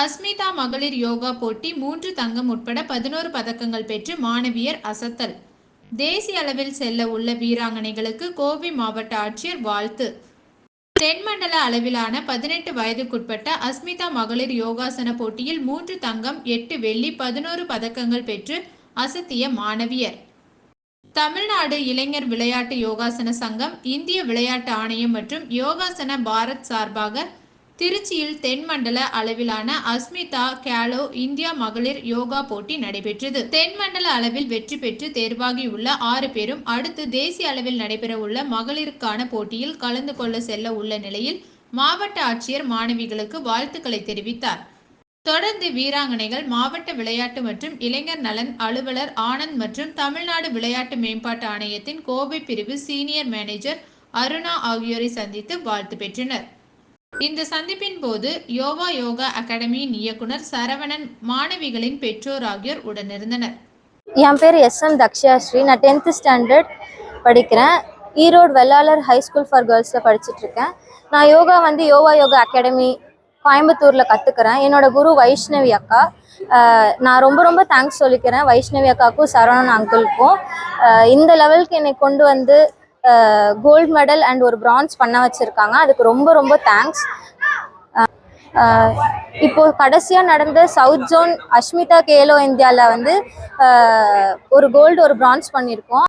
அஸ்மிதா மகளிர் யோகா போட்டி மூன்று தங்கம் உட்பட பதினோரு பதக்கங்கள் பெற்று மாணவியர் அசத்தல். தேசிய அளவில் செல்ல உள்ள வீராங்கனைகளுக்கு கோவை மாவட்ட ஆட்சியர் வாழ்த்து. தென்மண்டல அளவிலான பதினெட்டு வயதுக்குட்பட்ட அஸ்மிதா மகளிர் யோகாசன போட்டியில் மூன்று தங்கம் எட்டு வெள்ளி பதினோரு பதக்கங்கள் பெற்று அசத்திய மாணவியர். தமிழ்நாடு இளைஞர் விளையாட்டு யோகாசன சங்கம் இந்திய விளையாட்டு ஆணையம் மற்றும் யோகாசன பாரத் சார்பாக திருச்சியில் தென்மண்டல அளவிலான அஸ்மிதா கேலோ இந்தியா மகளிர் யோகா போட்டி நடைபெற்றது. தென்மண்டல அளவில் வெற்றி பெற்று தேர்வாகியுள்ள ஆறு பேரும் அடுத்து தேசிய அளவில் நடைபெறவுள்ள மகளிருக்கான போட்டியில் கலந்து கொள்ள செல்ல உள்ள நிலையில் மாவட்ட ஆட்சியர் மாணவிகளுக்கு வாழ்த்துக்களை தெரிவித்தார். தொடர்ந்து வீராங்கனைகள் மாவட்ட விளையாட்டு மற்றும் இளைஞர் நலன் அலுவலர் ஆனந்த் மற்றும் தமிழ்நாடு விளையாட்டு மேம்பாட்டு ஆணையத்தின் கோவை பிரிவு சீனியர் மேனேஜர் அருணா ஆகியோரை சந்தித்து வாழ்த்து பெற்றனர். இந்த சந்திப்பின் போது யோவா யோகா அகாடமியின் இயக்குனர் சரவணன் மாணவிகளின் பெற்றோர் ஆகியோர் உடனிருந்தனர். என் பேர் எஸ் எம் தக்ஷா தக்ஷாஸ்ரீ நான் டென்த்து ஸ்டாண்டர்ட் படிக்கிறேன். Erode Vellalar high school for கேர்ள்ஸில் படிச்சுட்ருக்கேன் நான் யோகா வந்து யோகா யோகா அகாடமி கோயம்புத்தூரில் கற்றுக்கிறேன் என்னோட குரு வைஷ்ணவி அக்கா. நான் ரொம்ப ரொம்ப தேங்க்ஸ் சொல்லிக்கிறேன் வைஷ்ணவி அக்காவுக்கும் சரவணன் அங்கிளுக்கும் இந்த லெவலுக்கு என்னை கொண்டு வந்து கோல்டு மெடல் அண்ட் ஒரு பிரான்ஸ் பண்ண வச்சுருக்காங்க. அதுக்கு ரொம்ப ரொம்ப தேங்க்ஸ் இப்போ கடைசியாக நடந்த சவுத் ஜோன் அஷ்மிதா கேலோ இந்தியாவில் வந்து ஒரு கோல்டு ஒரு பிரான்ஸ் பண்ணியிருக்கோம்